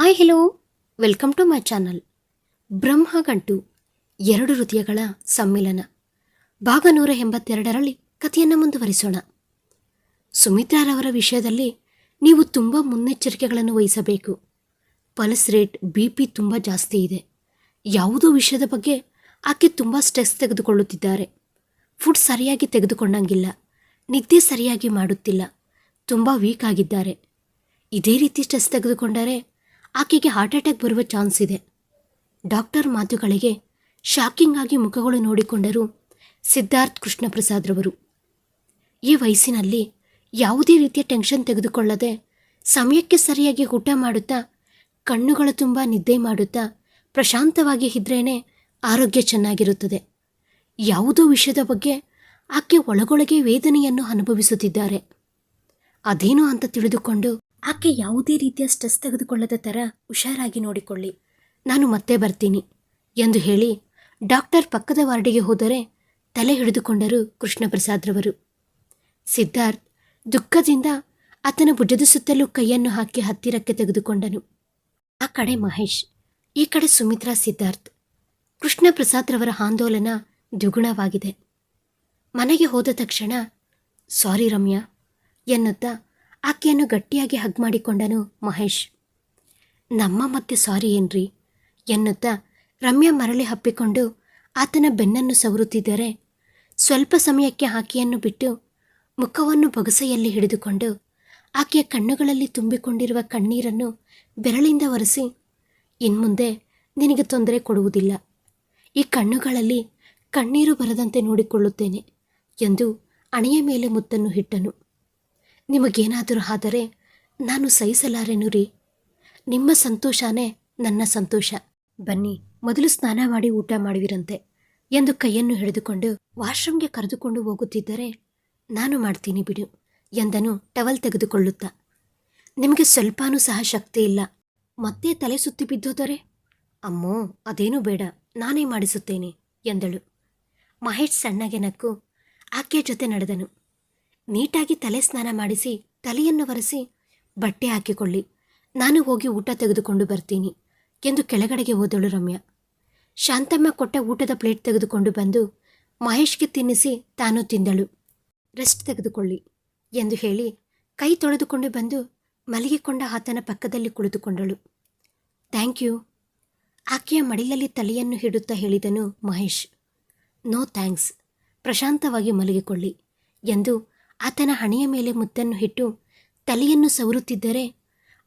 Hi hello welcome to my channel Brahmagantu ಎರಡು ಹೃದಯಗಳ ಸಮ್ಮಿಲನ. ಭಾಗ ನೂರ ಎಂಬತ್ತೆರಡರಲ್ಲಿ ಕಥೆಯನ್ನು ಮುಂದುವರಿಸೋಣ. ಸುಮಿತ್ರಾರವರ ವಿಷಯದಲ್ಲಿ ನೀವು ತುಂಬ ಮುನ್ನೆಚ್ಚರಿಕೆಗಳನ್ನು ವಹಿಸಬೇಕು. ಪಲ್ಸ್ ರೇಟ್, ಬಿ ಪಿ ತುಂಬ ಜಾಸ್ತಿ ಇದೆ. ಯಾವುದೋ ವಿಷಯದ ಬಗ್ಗೆ ಆಕೆ ತುಂಬ ಸ್ಟ್ರೆಸ್ ತೆಗೆದುಕೊಳ್ಳುತ್ತಿದ್ದಾರೆ. ಫುಡ್ ಸರಿಯಾಗಿ ತೆಗೆದುಕೊಂಡಂಗಿಲ್ಲ. ನಿದ್ದೆ ಸರಿಯಾಗಿ ಮಾಡುತ್ತಿಲ್ಲ. ತುಂಬ ವೀಕ್ ಆಗಿದ್ದಾರೆ. ಇದೇ ರೀತಿ ಸ್ಟ್ರೆಸ್ ತೆಗೆದುಕೊಂಡರೆ ಆಕೆಗೆ ಹಾರ್ಟ್ ಅಟ್ಯಾಕ್ ಬರುವ ಚಾನ್ಸ್ ಇದೆ. ಡಾಕ್ಟರ್ ಮಾತುಗಳಿಗೆ ಶಾಕಿಂಗ್ ಆಗಿ ಮುಖಗಳು ನೋಡಿಕೊಂಡರು ಸಿದ್ಧಾರ್ಥ್ ಕೃಷ್ಣ ಪ್ರಸಾದ್ರವರು ಈ ವಯಸ್ಸಿನಲ್ಲಿ ಯಾವುದೇ ರೀತಿಯ ಟೆನ್ಷನ್ ತೆಗೆದುಕೊಳ್ಳದೆ ಸಮಯಕ್ಕೆ ಸರಿಯಾಗಿ ಊಟ ಮಾಡುತ್ತಾ, ಕಣ್ಣುಗಳ ತುಂಬ ನಿದ್ದೆ ಮಾಡುತ್ತಾ, ಪ್ರಶಾಂತವಾಗಿ ಇದ್ರೇನೆ ಆರೋಗ್ಯ ಚೆನ್ನಾಗಿರುತ್ತದೆ. ಯಾವುದೋ ವಿಷಯದ ಬಗ್ಗೆ ಆಕೆ ಒಳಗೊಳಗೆ ವೇದನೆಯನ್ನು ಅನುಭವಿಸುತ್ತಿದ್ದಾರೆ. ಅದೇನು ಅಂತ ತಿಳಿದುಕೊಂಡು ಆಕೆ ಯಾವುದೇ ರೀತಿಯ ಸ್ಟ್ರೆಸ್ ತೆಗೆದುಕೊಳ್ಳದ ಥರ ಹುಷಾರಾಗಿ ನೋಡಿಕೊಳ್ಳಿ. ನಾನು ಮತ್ತೆ ಬರ್ತೀನಿ ಎಂದು ಹೇಳಿ ಡಾಕ್ಟರ್ ಪಕ್ಕದ ವಾರ್ಡಿಗೆ ಹೋದರೆ ತಲೆ ಹಿಡಿದುಕೊಂಡರು ಕೃಷ್ಣಪ್ರಸಾದ್ರವರು ಸಿದ್ಧಾರ್ಥ್ ದುಃಖದಿಂದ ಆತನ ಭುಜದ ಸುತ್ತಲೂ ಕೈಯನ್ನು ಹಾಕಿ ಹತ್ತಿರಕ್ಕೆ ತೆಗೆದುಕೊಂಡನು. ಆ ಕಡೆ ಮಹೇಶ್, ಈ ಕಡೆ ಸುಮಿತ್ರಾ ಸಿದ್ಧಾರ್ಥ್. ಕೃಷ್ಣ ಪ್ರಸಾದ್ರವರ ಆಂದೋಲನ ದ್ವಿಗುಣವಾಗಿದೆ. ಮನೆಗೆ ಹೋದ ತಕ್ಷಣ, ಸಾರಿ ರಮ್ಯಾ ಎನ್ನುತ್ತಾ ಆಕೆಯನ್ನು ಗಟ್ಟಿಯಾಗಿ ಹಗ್ ಮಾಡಿಕೊಂಡನು ಮಹೇಶ್. ನಮ್ಮ ಮತ್ತೆ ಸಾರಿ ಏನ್ರಿ? ಎನ್ನುತ್ತಾ ರಮ್ಯಾ ಮರಳಿ ಹಪ್ಪಿಕೊಂಡು ಆತನ ಬೆನ್ನನ್ನು ಸವರುತ್ತಿದ್ದರೆ ಸ್ವಲ್ಪ ಸಮಯಕ್ಕೆ ಆಕೆಯನ್ನು ಬಿಟ್ಟು ಮುಖವನ್ನು ಬೊಗಸೆಯಲ್ಲಿ ಹಿಡಿದುಕೊಂಡು ಆಕೆಯ ಕಣ್ಣುಗಳಲ್ಲಿ ತುಂಬಿಕೊಂಡಿರುವ ಕಣ್ಣೀರನ್ನು ಬೆರಳಿಂದ ಒರೆಸಿ, ಇನ್ಮುಂದೆ ನಿನಗೆ ತೊಂದರೆ ಕೊಡುವುದಿಲ್ಲ. ಈ ಕಣ್ಣುಗಳಲ್ಲಿ ಕಣ್ಣೀರು ಬರದಂತೆ ನೋಡಿಕೊಳ್ಳುತ್ತೇನೆ ಎಂದು ಅಣೆಯ ಮೇಲೆ ಮುತ್ತನ್ನು ಇಟ್ಟನು. ನಿಮಗೇನಾದರೂ ಆದರೆ ನಾನು ಸಹಿಸಲಾರೆನು ರೀ ನಿಮ್ಮ ಸಂತೋಷನೇ ನನ್ನ ಸಂತೋಷ. ಬನ್ನಿ, ಮೊದಲು ಸ್ನಾನ ಮಾಡಿ ಊಟ ಮಾಡುವಿರಂತೆ ಎಂದು ಕೈಯನ್ನು ಹಿಡಿದುಕೊಂಡು ವಾಶ್ರೂಮ್ಗೆ ಕರೆದುಕೊಂಡು ಹೋಗುತ್ತಿದ್ದರೆ ನಾನು ಮಾಡ್ತೀನಿ ಬಿಡು ಎಂದನು ಟವಲ್ ತೆಗೆದುಕೊಳ್ಳುತ್ತಾ. ನಿಮಗೆ ಸ್ವಲ್ಪನೂ ಸಹ ಶಕ್ತಿ ಇಲ್ಲ. ಮತ್ತೆ ತಲೆ ಸುತ್ತಿ ಬಿದ್ದೋದರೆ? ಅಮ್ಮೋ, ಅದೇನೂ ಬೇಡ, ನಾನೇ ಮಾಡಿಸುತ್ತೇನೆ ಎಂದಳು. ಮಹೇಶ್ ಸಣ್ಣಗೆ ನಕ್ಕು ಆಕೆಯ ಜೊತೆ ನಡೆದನು. ನೀಟಾಗಿ ತಲೆ ಸ್ನಾನ ಮಾಡಿಸಿ, ತಲೆಯನ್ನು ಒರೆಸಿ ಬಟ್ಟೆ ಹಾಕಿಕೊಳ್ಳಿ. ನಾನು ಹೋಗಿ ಊಟ ತೆಗೆದುಕೊಂಡು ಬರ್ತೀನಿ. ಎಂದು ಕೆಳಗಡೆಗೆ ಹೋದಳು ರಮ್ಯಾ. ಶಾಂತಮ್ಮ ಕೊಟ್ಟ ಊಟದ ಪ್ಲೇಟ್ ತೆಗೆದುಕೊಂಡು ಬಂದು ಮಹೇಶ್ಗೆ ತಿನ್ನಿಸಿ ತಾನು ತಿಂದಳು. ರೆಸ್ಟ್ ತೆಗೆದುಕೊಳ್ಳಿ ಎಂದು ಹೇಳಿ ಕೈ ತೊಳೆದುಕೊಂಡು ಬಂದು ಮಲಗಿಕೊಂಡ ಆತನ ಪಕ್ಕದಲ್ಲಿ ಕುಳಿತುಕೊಂಡಳು. Thank you. ಆಕೆಯ ಮಡಿಲಲ್ಲಿ ತಲೆಯನ್ನು ಹಿಡುತ್ತಾ ಹೇಳಿದನು ಮಹೇಶ್. No thanks. ಪ್ರಶಾಂತವಾಗಿ ಮಲಗಿಕೊಳ್ಳಿ ಎಂದು ಆತನ ಹಣೆಯ ಮೇಲೆ ಮುದ್ದನ್ನು ಇಟ್ಟು ತಲೆಯನ್ನು ಸವರುತ್ತಿದ್ದರೆ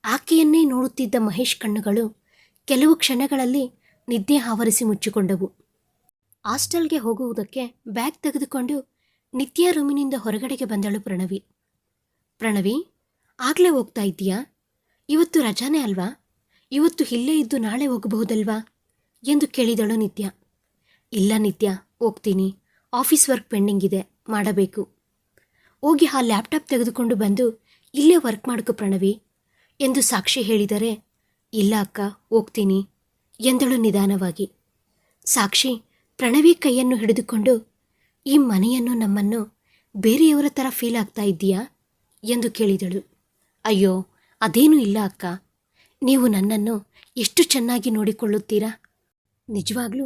ಆಕೆಯನ್ನೇ ನೋಡುತ್ತಿದ್ದ ಮಹೇಶ್ ಕಣ್ಣುಗಳು ಕೆಲವು ಕ್ಷಣಗಳಲ್ಲಿ ನಿದ್ದೆ ಆವರಿಸಿ ಮುಚ್ಚಿಕೊಂಡವು. ಹಾಸ್ಟೆಲ್ಗೆ ಹೋಗುವುದಕ್ಕೆ ಬ್ಯಾಗ್ ತೆಗೆದುಕೊಂಡು ನಿತ್ಯ ರೂಮಿನಿಂದ ಹೊರಗಡೆಗೆ ಬಂದಳು ಪ್ರಣವಿ. ಪ್ರಣವಿ, ಆಗಲೇ ಹೋಗ್ತಾ ಇದ್ದೀಯಾ? ಇವತ್ತು ರಜಾನೇ ಅಲ್ವಾ? ಇವತ್ತು ಇಲ್ಲೇ ಇದ್ದು ನಾಳೆ ಹೋಗಬಹುದಲ್ವಾ? ಎಂದು ಕೇಳಿದಳು ನಿತ್ಯ. ಇಲ್ಲ ನಿತ್ಯ, ಹೋಗ್ತೀನಿ. ಆಫೀಸ್ ವರ್ಕ್ ಪೆಂಡಿಂಗ್ ಇದೆ, ಮಾಡಬೇಕು. ಹೋಗಿ ಆ ಲ್ಯಾಪ್ಟಾಪ್ ತೆಗೆದುಕೊಂಡು ಬಂದು ಇಲ್ಲೇ ವರ್ಕ್ ಮಾಡ್ಕೊ ಪ್ರಣವಿ ಎಂದು ಸಾಕ್ಷಿ ಹೇಳಿದರೆ, ಇಲ್ಲ ಅಕ್ಕ, ಹೋಗ್ತೀನಿ ಎಂದಳು ನಿಧಾನವಾಗಿ. ಸಾಕ್ಷಿ ಪ್ರಣವಿ ಕೈಯನ್ನು ಹಿಡಿದುಕೊಂಡು, ಈ ಮನೆಯನ್ನು ನಮ್ಮನ್ನು ಬೇರೆಯವರ ಥರ ಫೀಲ್ ಆಗ್ತಾ ಇದ್ದೀಯಾ ಎಂದು ಕೇಳಿದಳು. ಅಯ್ಯೋ, ಅದೇನೂ ಇಲ್ಲ ಅಕ್ಕ. ನೀವು ನನ್ನನ್ನು ಎಷ್ಟು ಚೆನ್ನಾಗಿ ನೋಡಿಕೊಳ್ಳುತ್ತೀರಾ? ನಿಜವಾಗ್ಲೂ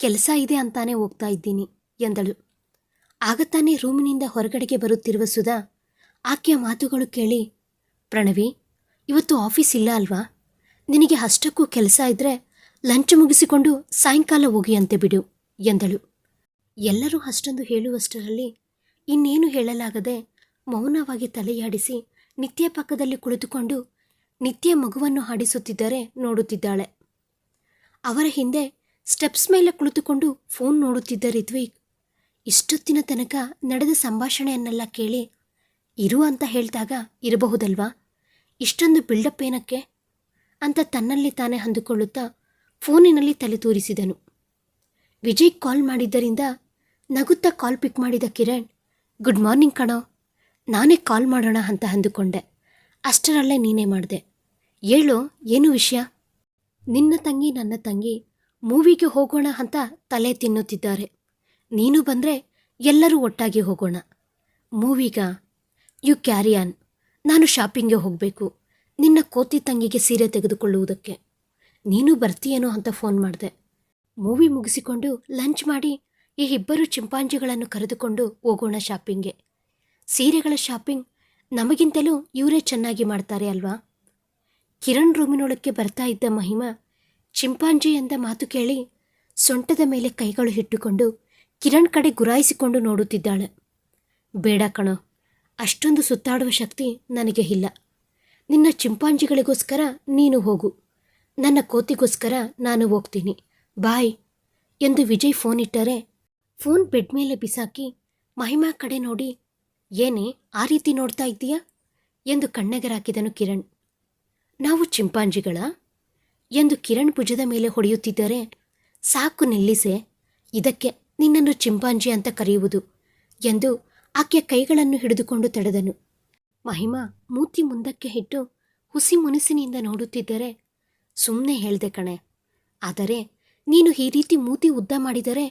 ಕೆಲಸ ಇದೆ ಅಂತಾನೆ ಹೋಗ್ತಾ ಇದ್ದೀನಿ ಎಂದಳು. ಆಗ ತಾನೇ ರೂಮಿನಿಂದ ಹೊರಗಡೆಗೆ ಬರುತ್ತಿರುವ ಸುಧಾ ಆಕೆಯ ಮಾತುಗಳು ಕೇಳಿ, ಪ್ರಣವಿ, ಇವತ್ತು ಆಫೀಸ್ ಇಲ್ಲ ಅಲ್ವಾ? ನಿನಗೆ ಅಷ್ಟಕ್ಕೂ ಕೆಲಸ ಇದ್ರೆ ಲಂಚ್ ಮುಗಿಸಿಕೊಂಡು ಸಾಯಂಕಾಲ ಹೋಗಿಯಂತೆ ಬಿಡು, ಎಂದಳು. ಎಲ್ಲರೂ ಅಷ್ಟೊಂದು ಹೇಳುವಷ್ಟರಲ್ಲಿ ಇನ್ನೇನು ಹೇಳಲಾಗದೆ ಮೌನವಾಗಿ ತಲೆಯಾಡಿಸಿ ನಿತ್ಯ ಪಕ್ಕದಲ್ಲಿ ಕುಳಿತುಕೊಂಡು ನಿತ್ಯ ಮಗುವನ್ನು ಹಾಡಿಸುತ್ತಿದ್ದರೆ ನೋಡುತ್ತಿದ್ದಾಳೆ. ಅವರ ಹಿಂದೆ ಸ್ಟೆಪ್ಸ್ ಮೇಲೆ ಕುಳಿತುಕೊಂಡು ಫೋನ್ ನೋಡುತ್ತಿದ್ದ ರಿತ್ವಿಕ್ ಇಷ್ಟೊತ್ತಿನ ತನಕ ನಡೆದ ಸಂಭಾಷಣೆಯನ್ನೆಲ್ಲ ಕೇಳಿ ಇರು ಅಂತ ಹೇಳಿದಾಗ ಇರಬಹುದಲ್ವಾ? ಇಷ್ಟೊಂದು ಬಿಲ್ಡಪ್ ಏನಕ್ಕೆ? ಅಂತ ತನ್ನಲ್ಲಿ ತಾನೇ ಅಂದುಕೊಳ್ಳುತ್ತಾ ಫೋನಿನಲ್ಲಿ ತಲೆ ತೋರಿಸಿದನು. ವಿಜಯ್ ಕಾಲ್ ಮಾಡಿದ್ದರಿಂದ ನಗುತ್ತಾ ಕಾಲ್ ಪಿಕ್ ಮಾಡಿದ ಕಿರಣ್ ಗುಡ್ ಮಾರ್ನಿಂಗ್ ಕಣೋ, ನಾನೇ ಕಾಲ್ ಮಾಡೋಣ ಅಂತ ಅಂದುಕೊಂಡೆ. ಅಷ್ಟರಲ್ಲೇ ನೀನೇ ಮಾಡಿದೆ. ಹೇಳು, ಏನು ವಿಷಯ? ನಿನ್ನ ತಂಗಿ ನನ್ನ ತಂಗಿ ಮೂವಿಗೆ ಹೋಗೋಣ ಅಂತ ತಲೆ ತಿನ್ನುತ್ತಿದ್ದಾರೆ. ನೀನು ಬಂದರೆ ಎಲ್ಲರೂ ಒಟ್ಟಾಗಿ ಹೋಗೋಣ. ಮೂವಿಗ, ಯು ಕ್ಯಾರಿ ಆನ್ ನಾನು ಶಾಪಿಂಗ್ಗೆ ಹೋಗಬೇಕು. ನಿನ್ನ ಕೋತಿ ತಂಗಿಗೆ ಸೀರೆ ತೆಗೆದುಕೊಳ್ಳುವುದಕ್ಕೆ. ನೀನು ಬರ್ತೀಯೇನೋ ಅಂತ ಫೋನ್ ಮಾಡಿದೆ. ಮೂವಿ ಮುಗಿಸಿಕೊಂಡು ಲಂಚ್ ಮಾಡಿ ಈ ಇಬ್ಬರು ಚಿಂಪಾಂಜಿಗಳನ್ನು ಕರೆದುಕೊಂಡು ಹೋಗೋಣ ಶಾಪಿಂಗ್ಗೆ. ಸೀರೆಗಳ ಶಾಪಿಂಗ್ ನಮಗಿಂತಲೂ ಇವರೇ ಚೆನ್ನಾಗಿ ಮಾಡ್ತಾರೆ ಅಲ್ವಾ? ಕಿರಣ್ ರೂಮಿನೊಳಕ್ಕೆ ಬರ್ತಾ ಇದ್ದ ಮಹಿಮಾ ಚಿಂಪಾಂಜಿ ಎಂದ ಮಾತು ಕೇಳಿ ಸೊಂಟದ ಮೇಲೆ ಕೈಗಳು ಇಟ್ಟುಕೊಂಡು ಕಿರಣ್ ಕಡೆ ಗುರಾಯಿಸಿಕೊಂಡು ನೋಡುತ್ತಿದ್ದಾಳೆ. ಬೇಡ ಕಣೋ, ಅಷ್ಟೊಂದು ಸುತ್ತಾಡುವ ಶಕ್ತಿ ನನಗೆ ಇಲ್ಲ. ನಿನ್ನ ಚಿಂಪಾಂಜಿಗಳಿಗೋಸ್ಕರ ನೀನು ಹೋಗು. ನನ್ನ ಕೋತಿಗೋಸ್ಕರ ನಾನು ಹೋಗ್ತೀನಿ. ಬಾಯ್ ಎಂದು ವಿಜಯ್ ಫೋನ್ ಇಟ್ಟರೆ ಫೋನ್ ಬೆಡ್ ಮೇಲೆ ಬಿಸಾಕಿ ಮಹಿಮಾ ಕಡೆ ನೋಡಿ, ಏನೇ ಆ ರೀತಿ ನೋಡ್ತಾ ಇದ್ದೀಯಾ ಎಂದು ಕಣ್ಣೆಗರಾಕಿದನು ಕಿರಣ್. ನಾವು ಚಿಂಪಾಂಜಿಗಳ ಎಂದು ಕಿರಣ್ ಭುಜದ ಮೇಲೆ ಹೊಡೆಯುತ್ತಿದ್ದರೆ ಸಾಕು ನಿಲ್ಲಿಸೆ, ಇದಕ್ಕೆ ನಿನ್ನನ್ನು ಚಿಂಪಾಂಜಿ ಅಂತ ಕರೆಯುವುದು ಎಂದು ಆಕೆಯ ಕೈಗಳನ್ನು ಹಿಡಿದುಕೊಂಡು ತಡೆದನು. ಮಹಿಮಾ ಮೂತಿ ಮುಂದಕ್ಕೆ ಇಟ್ಟು ಹುಸಿ ಮುನಿಸಿನಿಂದ ನೋಡುತ್ತಿದ್ದರೆ ಸುಮ್ಮನೆ ಹೇಳ್ದೆ ಕಣೆ, ಆದರೆ ನೀನು ಈ ರೀತಿ ಮೂತಿ ಉದ್ದ ಮಾಡಿದರೆ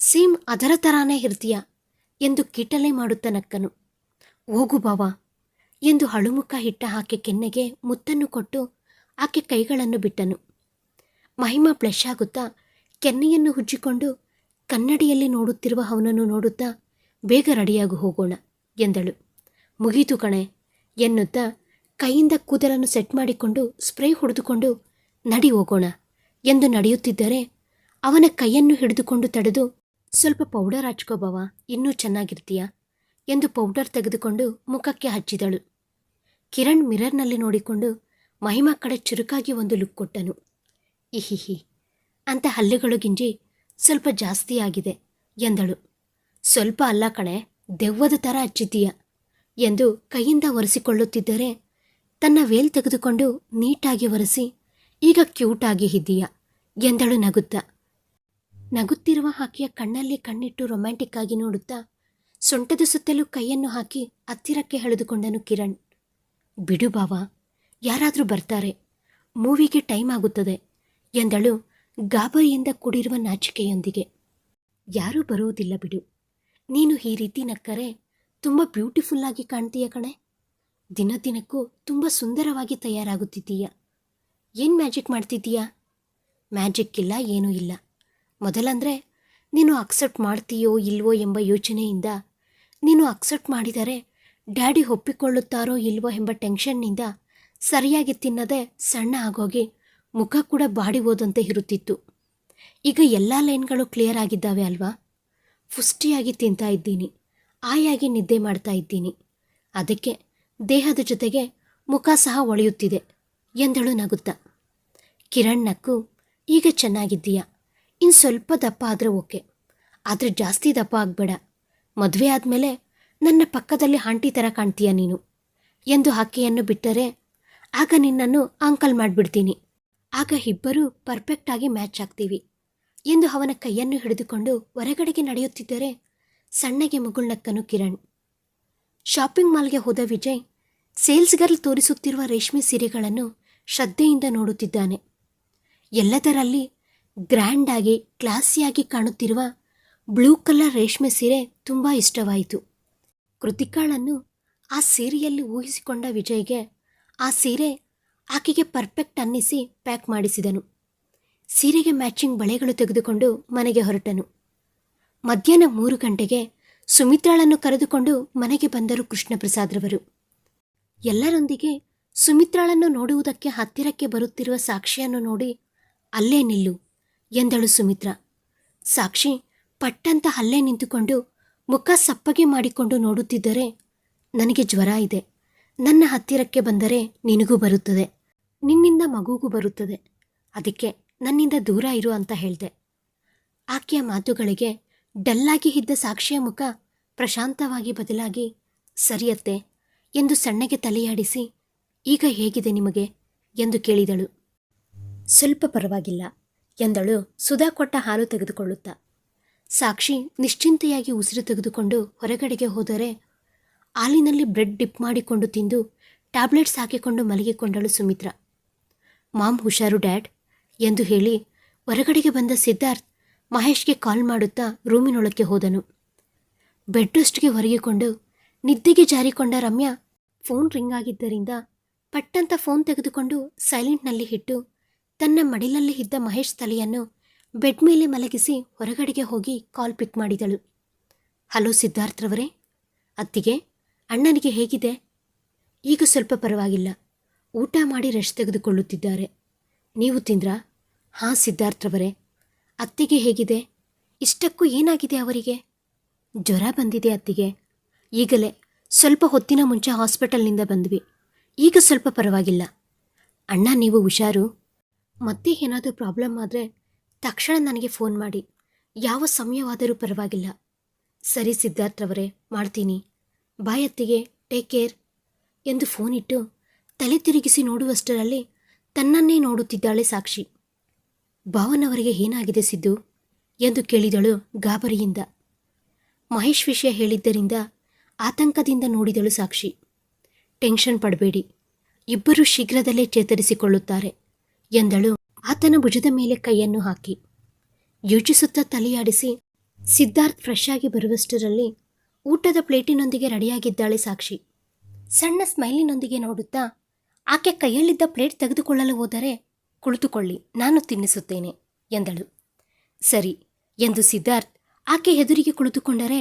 ಸೇಮ್ ಅದರ ಥರಾನೇ ಇರ್ತೀಯ ಎಂದು ಕಿಟಲೆ ಮಾಡುತ್ತ ನಕ್ಕನು. ಹೋಗು ಬಾವಾ ಎಂದು ಹಳುಮುಖ ಹಿಟ್ಟ ಆಕೆ ಕೆನ್ನೆಗೆ ಮುತ್ತನ್ನು ಕೊಟ್ಟು ಆಕೆ ಕೈಗಳನ್ನು ಬಿಟ್ಟನು. ಮಹಿಮಾ ಬ್ಲಶ್ ಆಗುತ್ತಾ ಕೆನ್ನೆಯನ್ನು ಹುಜ್ಜಿಕೊಂಡು ಕನ್ನಡಿಯಲ್ಲಿ ನೋಡುತ್ತಿರುವ ಅವನನ್ನು ನೋಡುತ್ತಾ ಬೇಗ ರೆಡಿಯಾಗಿ ಹೋಗೋಣ ಎಂದಳು. ಮುಗೀತು ಕಣೆ ಎನ್ನುತ್ತಾ ಕೈಯಿಂದ ಕೂದಲನ್ನು ಸೆಟ್ ಮಾಡಿಕೊಂಡು ಸ್ಪ್ರೇ ಹೊಡೆದುಕೊಂಡು ನಡಿ ಹೋಗೋಣ ಎಂದು ನಡೆಯುತ್ತಿದ್ದರೆ ಅವನ ಕೈಯನ್ನು ಹಿಡಿದುಕೊಂಡು ತಡೆದು ಸ್ವಲ್ಪ ಪೌಡರ್ ಹಚ್ಕೋಬವ ಇನ್ನೂ ಚೆನ್ನಾಗಿರ್ತೀಯ ಎಂದು ಪೌಡರ್ ತೆಗೆದುಕೊಂಡು ಮುಖಕ್ಕೆ ಹಚ್ಚಿದಳು. ಕಿರಣ್ ಮಿರರ್ನಲ್ಲಿ ನೋಡಿಕೊಂಡು ಮಹಿಮಾ ಕಡೆ ಚುರುಕಾಗಿ ಒಂದು ಲುಕ್ ಕೊಟ್ಟನು. ಇಹಿಹಿ ಅಂತ ಹಲ್ಲೆಗಳು ಗಿಂಜಿ ಸ್ವಲ್ಪ ಜಾಸ್ತಿ ಆಗಿದೆ ಎಂದಳು. ಸ್ವಲ್ಪ ಅಲ್ಲ ಕಣೆ, ದೆವ್ವದ ಥರ ಹಚ್ಚಿದ್ದೀಯ ಎಂದು ಕೈಯಿಂದ ಒರೆಸಿಕೊಳ್ಳುತ್ತಿದ್ದರೆ ತನ್ನ ವೇಲ್ ತೆಗೆದುಕೊಂಡು ನೀಟಾಗಿ ಒರೆಸಿ, ಈಗ ಕ್ಯೂಟಾಗಿ ಇದ್ದೀಯ ಎಂದಳು ನಗುತ್ತಾ. ನಗುತ್ತಿರುವ ಆಕೆಯ ಕಣ್ಣಲ್ಲಿ ಕಣ್ಣಿಟ್ಟು ರೊಮ್ಯಾಂಟಿಕ್ ಆಗಿ ನೋಡುತ್ತಾ ಸೊಂಟದ ಸುತ್ತಲೂ ಕೈಯನ್ನು ಹಾಕಿ ಹತ್ತಿರಕ್ಕೆ ಎಳೆದುಕೊಂಡನು ಕಿರಣ್. ಬಿಡು ಬಾವಾ, ಯಾರಾದರೂ ಬರ್ತಾರೆ, ಮೂವಿಗೆ ಟೈಮ್ ಆಗುತ್ತದೆ ಎಂದಳು ಗಾಬರಿಯಿಂದ ಕೂಡಿರುವ ನಾಚಿಕೆಯೊಂದಿಗೆ, ಯಾರೂ ಬರುವುದಿಲ್ಲ ಬಿಡು. ನೀನು ಈ ರೀತಿ ನಕ್ಕರೆ ತುಂಬ ಬ್ಯೂಟಿಫುಲ್ಲಾಗಿ ಕಾಣ್ತೀಯ ಕಣೆ. ದಿನ ದಿನಕ್ಕೂ ತುಂಬ ಸುಂದರವಾಗಿ ತಯಾರಾಗುತ್ತಿದ್ದೀಯ. ಏನು ಮ್ಯಾಜಿಕ್ ಮಾಡ್ತಿದ್ದೀಯಾ? ಮ್ಯಾಜಿಕ್ ಇಲ್ಲ, ಏನೂ ಇಲ್ಲ. ಮೊದಲಂದರೆ, ನೀನು ಅಕ್ಸೆಪ್ಟ್ ಮಾಡ್ತೀಯೋ ಇಲ್ವೋ ಎಂಬ ಯೋಚನೆಯಿಂದ, ನೀನು ಅಕ್ಸೆಪ್ಟ್ ಮಾಡಿದರೆ ಡ್ಯಾಡಿ ಒಪ್ಪಿಕೊಳ್ಳುತ್ತಾರೋ ಇಲ್ವೋ ಎಂಬ ಟೆನ್ಷನ್ನಿಂದ ಸರಿಯಾಗಿ ತಿನ್ನದೆ ಸಣ್ಣ ಆಗೋಗಿ ಮುಖ ಕೂಡ ಬಾಡಿ ಹೋದಂತೆ ಇರುತ್ತಿತ್ತು. ಈಗ ಎಲ್ಲ ಲೈನ್ಗಳು ಕ್ಲಿಯರ್ ಆಗಿದ್ದಾವೆ ಅಲ್ವಾ? ಪುಷ್ಟಿಯಾಗಿ ತಿಂತಾ ಇದ್ದೀನಿ. ಆಯಾಗಿ ನಿದ್ದೆ ಮಾಡ್ತಾ ಇದ್ದೀನಿ. ಅದಕ್ಕೆ ದೇಹದ ಜೊತೆಗೆ ಮುಖ ಸಹ ಒಳೆಯುತ್ತಿದೆ ಎಂದಳು ನಗುತ್ತಾ. ಕಿರಣ್ ನಕ್ಕು, ಈಗ ಚೆನ್ನಾಗಿದ್ದೀಯಾ? ಇನ್ನು ಸ್ವಲ್ಪ ದಪ್ಪ ಆದರೆ ಓಕೆ. ಆದರೆ ಜಾಸ್ತಿ ದಪ್ಪ ಆಗಬೇಡ. ಮದುವೆ ಆದಮೇಲೆ ನನ್ನ ಪಕ್ಕದಲ್ಲಿ ಆಂಟಿ ಥರ ಕಾಣ್ತೀಯ ನೀನು? ಎಂದು ಆಕೆಯನ್ನು ಬಿಟ್ಟರೆ, ಆಗ ನಿನ್ನನ್ನು ಅಂಕಲ್ ಮಾಡಿಬಿಡ್ತೀನಿ. ಆಗ ಇಬ್ಬರೂ ಪರ್ಫೆಕ್ಟಾಗಿ ಮ್ಯಾಚ್ ಆಗ್ತೀವಿ. ಎಂದು ಅವನ ಕೈಯನ್ನು ಹಿಡಿದುಕೊಂಡು ಹೊರಗಡೆಗೆ ನಡೆಯುತ್ತಿದ್ದರೆ ಸಣ್ಣಗೆ ಮುಗುಳ್ನಕ್ಕನು ಕಿರಣ್. ಶಾಪಿಂಗ್ ಮಾಲ್ಗೆ ಹೋದ ವಿಜಯ್ ಸೇಲ್ಸ್ ಗರ್ಲ್ ತೋರಿಸುತ್ತಿರುವ ರೇಷ್ಮೆ ಸೀರೆಗಳನ್ನು ಶ್ರದ್ಧೆಯಿಂದ ನೋಡುತ್ತಿದ್ದಾನೆ. ಎಲ್ಲದರಲ್ಲಿ ಗ್ರ್ಯಾಂಡ್ ಆಗಿ ಕ್ಲಾಸಿಯಾಗಿ ಕಾಣುತ್ತಿರುವ ಬ್ಲೂ ಕಲರ್ ರೇಷ್ಮೆ ಸೀರೆ ತುಂಬ ಇಷ್ಟವಾಯಿತು. ಕೃತಿಕಾಳನ್ನು ಆ ಸೀರೆಯಲ್ಲಿ ಊಹಿಸಿಕೊಂಡ ವಿಜಯ್ಗೆ ಆ ಸೀರೆ ಆಕೆಗೆ ಪರ್ಫೆಕ್ಟ್ ಅನ್ನಿಸಿ ಪ್ಯಾಕ್ ಮಾಡಿಸಿದನು. ಸೀರೆಗೆ ಮ್ಯಾಚಿಂಗ್ ಬಳೆಗಳು ತೆಗೆದುಕೊಂಡು ಮನೆಗೆ ಹೊರಟನು. ಮಧ್ಯಾಹ್ನ ಮೂರು ಗಂಟೆಗೆ ಸುಮಿತ್ರಾಳನ್ನು ಕರೆದುಕೊಂಡು ಮನೆಗೆ ಬಂದರು ಕೃಷ್ಣಪ್ರಸಾದ್ರವರು. ಎಲ್ಲರೊಂದಿಗೆ ಸುಮಿತ್ರಾಳನ್ನು ನೋಡುವುದಕ್ಕೆ ಹತ್ತಿರಕ್ಕೆ ಬರುತ್ತಿರುವ ಸಾಕ್ಷಿಯನ್ನು ನೋಡಿ ಅಲ್ಲೇ ನಿಲ್ಲು ಎಂದಳು ಸುಮಿತ್ರಾ. ಸಾಕ್ಷಿ ಪಟ್ಟಂತ ಅಲ್ಲೇ ನಿಂತುಕೊಂಡು ಮುಖ ಸಪ್ಪಗೆ ಮಾಡಿಕೊಂಡು ನೋಡುತ್ತಿದ್ದರೆ ನನಗೆ ಜ್ವರ ಇದೆ. ನನ್ನ ಹತ್ತಿರಕ್ಕೆ ಬಂದರೆ ನಿನಗೂ ಬರುತ್ತದೆ. ನಿನ್ನಿಂದ ಮಗುಗೂ ಬರುತ್ತದೆ. ಅದಕ್ಕೆ ನನ್ನಿಂದ ದೂರ ಇರು ಅಂತ ಹೇಳಿದೆ. ಆಕೆಯ ಮಾತುಗಳಿಗೆ ಡಲ್ಲಾಗಿ ಇದ್ದ ಸಾಕ್ಷಿಯ ಮುಖ ಪ್ರಶಾಂತವಾಗಿ ಬದಲಾಗಿ, ಸರಿಯತ್ತೆ ಎಂದು ಸಣ್ಣಗೆ ತಲೆಯಾಡಿಸಿ, ಈಗ ಹೇಗಿದೆ ನಿಮಗೆ? ಎಂದು ಕೇಳಿದಳು. ಸ್ವಲ್ಪ ಪರವಾಗಿಲ್ಲ ಎಂದಳು ಸುಧಾ ಕೊಟ್ಟ ಹಾಲು ತೆಗೆದುಕೊಳ್ಳುತ್ತಾ. ಸಾಕ್ಷಿ ನಿಶ್ಚಿಂತೆಯಾಗಿ ಉಸಿರು ತೆಗೆದುಕೊಂಡು ಹೊರಗಡೆಗೆ ಹೋದರೆ ಹಾಲಿನಲ್ಲಿ ಬ್ರೆಡ್ ಡಿಪ್ ಮಾಡಿಕೊಂಡು ತಿಂದು, ಟ್ಯಾಬ್ಲೆಟ್ಸ್ ಹಾಕಿಕೊಂಡು ಮಲಗಿಕೊಂಡಳು ಸುಮಿತ್ರಾ. ಮಾಮ್ ಹುಷಾರು, ಡ್ಯಾಡ್ ಎಂದು ಹೇಳಿ ಹೊರಗಡೆಗೆ ಬಂದ ಸಿದ್ಧಾರ್ಥ್ ಮಹೇಶ್ಗೆ ಕಾಲ್ ಮಾಡುತ್ತಾ ರೂಮಿನೊಳಕ್ಕೆ ಹೋದನು. ಬೆಡ್ ರೆಸ್ಟ್ಗೆ ಹೊರಗಿಕೊಂಡು ನಿದ್ದೆಗೆ ಜಾರಿಕೊಂಡ ರಮ್ಯಾ ಫೋನ್ ರಿಂಗ್ ಆಗಿದ್ದರಿಂದ ಪಟ್ಟಂತ ಫೋನ್ ತೆಗೆದುಕೊಂಡು ಸೈಲೆಂಟ್ನಲ್ಲಿ ಇಟ್ಟು ತನ್ನ ಮಡಿಲಲ್ಲಿ ಇದ್ದ ಮಹೇಶ್ ತಲೆಯನ್ನು ಬೆಡ್ ಮೇಲೆ ಮಲಗಿಸಿ ಹೊರಗಡೆಗೆ ಹೋಗಿ ಕಾಲ್ ಪಿಕ್ ಮಾಡಿದಳು. ಹಲೋ ಸಿದ್ಧಾರ್ಥ್ರವರೇ, ಅತ್ತಿಗೆ ಅಣ್ಣನಿಗೆ ಹೇಗಿದೆ? ಈಗ ಸ್ವಲ್ಪ ಪರವಾಗಿಲ್ಲ. ಊಟ ಮಾಡಿ ರೆಸ್ಟ್ ತೆಗೆದುಕೊಳ್ಳುತ್ತಿದ್ದಾರೆ. ನೀವು ತಿಂದ್ರಾ? ಹಾಂ ಸಿದ್ಧಾರ್ಥವರೇ ಅತ್ತಿಗೆ ಹೇಗಿದೆ? ಇಷ್ಟಕ್ಕೂ ಏನಾಗಿದೆ ಅವರಿಗೆ? ಜ್ವರ ಬಂದಿದೆ ಅತ್ತಿಗೆ. ಈಗಲೇ. ಸ್ವಲ್ಪ ಹೊತ್ತಿನ ಮುಂಚೆ ಹಾಸ್ಪಿಟಲ್ನಿಂದ ಬಂದ್ವಿ. ಈಗ ಸ್ವಲ್ಪ ಪರವಾಗಿಲ್ಲ. ಅಣ್ಣ, ನೀವು ಹುಷಾರು? ಮತ್ತೆ ಏನಾದರೂ ಪ್ರಾಬ್ಲಮ್ ಆದರೆ ತಕ್ಷಣ ನನಗೆ ಫೋನ್ ಮಾಡಿ. ಯಾವ ಸಮಯವಾದರೂ ಪರವಾಗಿಲ್ಲ. ಸರಿ ಸಿದ್ಧಾರ್ಥವರೇ ಮಾಡ್ತೀನಿ. ಬಾಯ್ ಅತ್ತಿಗೆ, ಟೇಕ್ ಕೇರ್. ಎಂದು ಫೋನ್ ಇಟ್ಟು ತಲೆ ತಿರುಗಿಸಿ ನೋಡುವಷ್ಟರಲ್ಲಿ ತನ್ನನ್ನೇ ನೋಡುತ್ತಿದ್ದಾಳೆ ಸಾಕ್ಷಿ. ಭಾವನವರಿಗೆ ಏನಾಗಿದೆ ಸಿದ್ದು? ಎಂದು ಕೇಳಿದಳು ಗಾಬರಿಯಿಂದ. ಮಹೇಶ್ ವಿಷಯ ಹೇಳಿದ್ದರಿಂದ ಆತಂಕದಿಂದ ನೋಡಿದಳು ಸಾಕ್ಷಿ. ಟೆನ್ಷನ್ ಪಡಬೇಡಿ, ಇಬ್ಬರು ಶೀಘ್ರದಲ್ಲೇ ಚೇತರಿಸಿಕೊಳ್ಳುತ್ತಾರೆ, ಎಂದಳು ಆತನ ಭುಜದ ಮೇಲೆ ಕೈಯನ್ನು ಹಾಕಿ. ಯೋಚಿಸುತ್ತಾ ತಲೆಯಾಡಿಸಿ ಸಿದ್ಧಾರ್ಥ್ ಫ್ರೆಶ್ ಆಗಿ ಬರುವಷ್ಟರಲ್ಲಿ ಊಟದ ಪ್ಲೇಟಿನೊಂದಿಗೆ ರೆಡಿಯಾಗಿದ್ದಾಳೆ ಸಾಕ್ಷಿ. ಸಣ್ಣ ಸ್ಮೈಲಿನೊಂದಿಗೆ ನೋಡುತ್ತಾ ಆಕೆ ಕೈಯಲ್ಲಿದ್ದ ಪ್ಲೇಟ್ ತೆಗೆದುಕೊಳ್ಳಲು ಹೋದರೆ ಕುಳಿತುಕೊಳ್ಳಿ, ನಾನು ತಿನ್ನಿಸುತ್ತೇನೆ, ಎಂದಳು. ಸರಿ, ಎಂದು ಸಿದ್ಧಾರ್ಥ್ ಆಕೆ ಎದುರಿಗೆ ಕುಳಿತುಕೊಂಡರೆ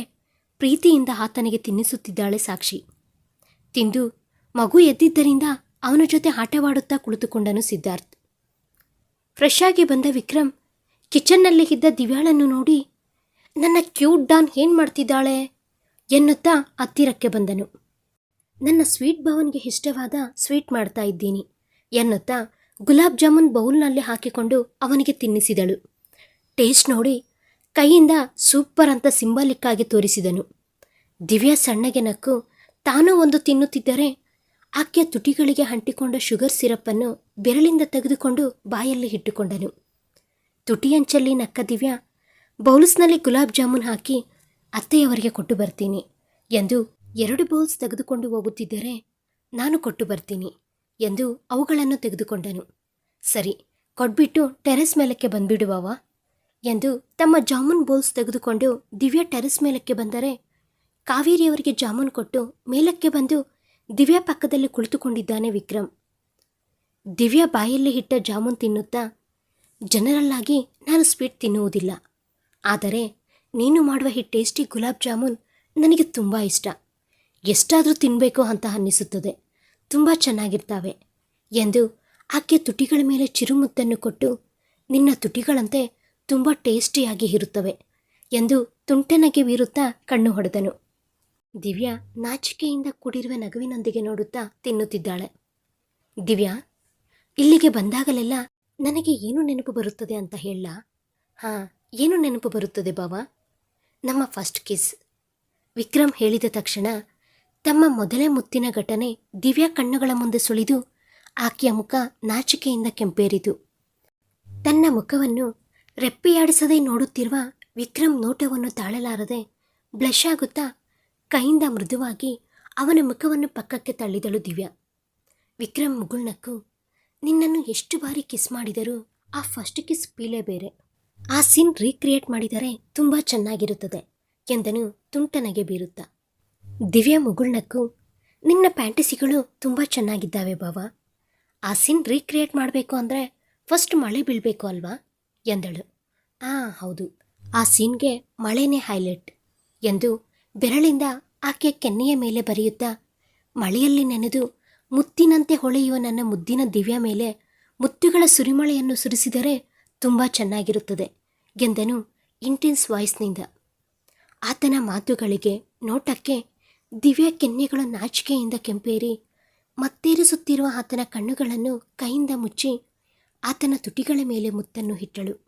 ಪ್ರೀತಿಯಿಂದ ಆತನಿಗೆ ತಿನ್ನಿಸುತ್ತಿದ್ದಾಳೆ ಸಾಕ್ಷಿ. ತಿಂದು ಮಗು ಎದ್ದಿದ್ದರಿಂದ ಅವನ ಜೊತೆ ಆಟವಾಡುತ್ತಾ ಕುಳಿತುಕೊಂಡನು ಸಿದ್ಧಾರ್ಥ್. ಫ್ರೆಶ್ ಆಗಿ ಬಂದ ವಿಕ್ರಮ್ ಕಿಚನ್ನಲ್ಲಿ ಇದ್ದ ದಿವ್ಯಾಳನ್ನು ನೋಡಿ, ನನ್ನ ಕ್ಯೂಟ್ ಡಾನ್ ಏನ್ ಮಾಡ್ತಿದ್ದಾಳೆ ಎನ್ನುತ್ತಾ ಹತ್ತಿರಕ್ಕೆ ಬಂದನು. ನನ್ನ ಸ್ವೀಟ್ ಭವನ್ಗೆ ಇಷ್ಟವಾದ ಸ್ವೀಟ್ ಮಾಡ್ತಾ ಇದ್ದೀನಿ. ಎನ್ನುತ್ತಾ ಗುಲಾಬ್ ಜಾಮೂನ್ ಬೌಲ್ನಲ್ಲಿ ಹಾಕಿಕೊಂಡು ಅವನಿಗೆ ತಿನ್ನಿಸಿದಳು. ಟೇಸ್ಟ್ ನೋಡಿ ಕೈಯಿಂದ ಸೂಪರ್ ಅಂತ ಸಿಂಬಾಲಿಕ್ ಆಗಿ ತೋರಿಸಿದನು. ದಿವ್ಯಾ ಸಣ್ಣಗೆ ನಕ್ಕು, ತಾನೂ ಒಂದು ತಿನ್ನುತ್ತಿದ್ದರೆ ಆಕೆಯ ತುಟಿಗಳಿಗೆ ಅಂಟಿಕೊಂಡ ಶುಗರ್ ಸಿರಪ್ಪನ್ನು ಬೆರಳಿಂದ ತೆಗೆದುಕೊಂಡು ಬಾಯಲ್ಲಿ ಇಟ್ಟುಕೊಂಡನು. ತುಟಿಯಂಚಲ್ಲಿ ನಕ್ಕ ದಿವ್ಯಾ, ಬೌಲ್ಸ್ನಲ್ಲಿ ಗುಲಾಬ್ ಜಾಮೂನ್ ಹಾಕಿ ಅತ್ತೆಯವರಿಗೆ ಕೊಟ್ಟು ಬರ್ತೀನಿ ಎಂದು ಎರಡು ಬೌಲ್ಸ್ ತೆಗೆದುಕೊಂಡು ಹೋಗುತ್ತಿದ್ದರೆ ನಾನು ಕೊಟ್ಟು ಬರ್ತೀನಿ ಎಂದು ಅವುಗಳನ್ನು ತೆಗೆದುಕೊಂಡನು. ಸರಿ, ಕೊಟ್ಬಿಟ್ಟು ಟೆರೆಸ್ ಮೇಲಕ್ಕೆ ಬಂದ್ಬಿಡುವವ ಎಂದು ತಮ್ಮ ಜಾಮೂನ್ ಬೌಲ್ಸ್ ತೆಗೆದುಕೊಂಡು ದಿವ್ಯಾ ಟೆರೆಸ್ ಮೇಲಕ್ಕೆ ಬಂದರೆ ಕಾವೇರಿಯವರಿಗೆ ಜಾಮೂನ್ ಕೊಟ್ಟು ಮೇಲಕ್ಕೆ ಬಂದು ದಿವ್ಯಾ ಪಕ್ಕದಲ್ಲಿ ಕುಳಿತುಕೊಂಡಿದ್ದಾನೆ ವಿಕ್ರಮ್. ದಿವ್ಯಾ ಬಾಯಲ್ಲಿ ಹಿಟ್ಟ ಜಾಮೂನ್ ತಿನ್ನುತ್ತಾ, ಜನರಲ್ಲಾಗಿ ನಾನು ಸ್ವೀಟ್ ತಿನ್ನುವುದಿಲ್ಲ, ಆದರೆ ನೀನು ಮಾಡುವ ಈ ಟೇಸ್ಟಿ ಗುಲಾಬ್ ಜಾಮೂನ್ ನನಗೆ ತುಂಬ ಇಷ್ಟ. ಎಷ್ಟಾದರೂ ತಿನ್ನಬೇಕು ಅಂತ ಅನ್ನಿಸುತ್ತದೆ. ತುಂಬ ಚೆನ್ನಾಗಿರ್ತಾವೆ. ಎಂದು ಆಕೆ ತುಟಿಗಳ ಮೇಲೆ ಚಿರುಮುತ್ತನ್ನು ಕೊಟ್ಟು, ನಿನ್ನ ತುಟಿಗಳಂತೆ ತುಂಬ ಟೇಸ್ಟಿಯಾಗಿ ಇರುತ್ತವೆ ಎಂದು ತುಂಟನಗೆ ಬೀರುತ್ತಾ ಕಣ್ಣು ಹೊಡೆದನು. ದಿವ್ಯಾ ನಾಚಿಕೆಯಿಂದ ಕೂಡಿರುವ ನಗುವಿನೊಂದಿಗೆ ನೋಡುತ್ತಾ ತಿನ್ನುತ್ತಿದ್ದಾಳೆ. ದಿವ್ಯಾ, ಇಲ್ಲಿಗೆ ಬಂದಾಗಲೆಲ್ಲ ನನಗೆ ಏನು ನೆನಪು ಬರುತ್ತದೆ ಅಂತ ಹೇಳ. ಹಾಂ, ಏನು ನೆನಪು ಬರುತ್ತದೆ ಬಾವ? ನಮ್ಮ ಫಸ್ಟ್ ಕಿಸ್. ವಿಕ್ರಮ್ ಹೇಳಿದ ತಕ್ಷಣ ತಮ್ಮ ಮೊದಲೇ ಮುತ್ತಿನ ಘಟನೆ ದಿವ್ಯಾ ಕಣ್ಣುಗಳ ಮುಂದೆ ಸುಳಿದು ಆಕೆಯ ಮುಖ ನಾಚಿಕೆಯಿಂದ ಕೆಂಪೇರಿತು. ತನ್ನ ಮುಖವನ್ನು ರೆಪ್ಪೆಯಾಡಿಸದೆ ನೋಡುತ್ತಿರುವ ವಿಕ್ರಮ್ ನೋಟವನ್ನು ತಾಳಲಾರದೆ ಬ್ಲಶ್ ಆಗುತ್ತಾ ಕೈಯಿಂದ ಮೃದುವಾಗಿ ಅವನ ಮುಖವನ್ನು ಪಕ್ಕಕ್ಕೆ ತಳ್ಳಿದಳು ದಿವ್ಯಾ. ವಿಕ್ರಮ್ ಮುಗುಳ್ನಕ್ಕು ನಿನ್ನನ್ನು ಎಷ್ಟು ಬಾರಿ ಕಿಸ್ ಮಾಡಿದರೂ ಆ ಫಸ್ಟ್ ಕಿಸ್ ಪೀಲೆ ಬೇರೆ. ಆ ಸೀನ್ ರೀಕ್ರಿಯೇಟ್ ಮಾಡಿದರೆ ತುಂಬ ಚೆನ್ನಾಗಿರುತ್ತದೆ ಎಂದನು ತುಂಟನಗೆ ಬೀರುತ್ತಾ. ದಿವ್ಯಾ ಮುಗುಳ್ನಕ್ಕು ನಿನ್ನ ಪ್ಯಾಂಟಸಿಗಳು ತುಂಬ ಚೆನ್ನಾಗಿದ್ದಾವೆ ಬಾವ. ಆ ಸೀನ್ ರೀಕ್ರಿಯೇಟ್ ಮಾಡಬೇಕು ಅಂದರೆ ಫಸ್ಟ್ ಮಳೆ ಬೀಳಬೇಕು ಅಲ್ವಾ? ಎಂದಳು. ಆ, ಹೌದು. ಆ ಸೀನ್ಗೆ ಮಳೆನೇ ಹೈಲೈಟ್ ಎಂದು ಬೆರಳಿಂದ ಆಕೆಯ ಕೆನ್ನೆಯ ಮೇಲೆ ಬರೆಯುತ್ತಾ, ಮಳೆಯಲ್ಲಿ ನೆನೆದು ಮುತ್ತಿನಂತೆ ಹೊಳೆಯುವ ನನ್ನ ಮುದ್ದಿನ ದಿವ್ಯ ಮೇಲೆ ಮುತ್ತುಗಳ ಸುರಿಮಳೆಯನ್ನು ಸುರಿಸಿದರೆ ತುಂಬ ಚೆನ್ನಾಗಿರುತ್ತದೆ ಎಂದನು ಇಂಟೆನ್ಸ್ ವಾಯ್ಸ್ನಿಂದ ಆತನ ಮಾತುಗಳಿಗೆ ನೋಟಕ್ಕೆ ದಿವ್ಯ ಕೆನ್ನೆಗಳ ನಾಚಿಕೆಯಿಂದ ಕೆಂಪೇರಿ, ಮತ್ತೇರಿಸುತ್ತಿರುವ ಆತನ ಕಣ್ಣುಗಳನ್ನು ಕೈಯಿಂದ ಮುಚ್ಚಿ ಆತನ ತುಟಿಗಳ ಮೇಲೆ ಮುತ್ತನ್ನು ಇಟ್ಟಳು.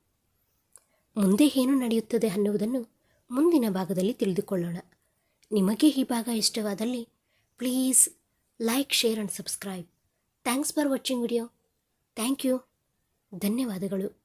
ಮುಂದೆ ಏನು ನಡೆಯುತ್ತದೆ ಅನ್ನುವುದನ್ನು ಮುಂದಿನ ಭಾಗದಲ್ಲಿ ತಿಳಿದುಕೊಳ್ಳೋಣ. ನಿಮಗೆ ಈ ಭಾಗ ಇಷ್ಟವಾದಲ್ಲಿ please like, share and subscribe. Thanks for watching video. Thank you. ಧನ್ಯವಾದಗಳು.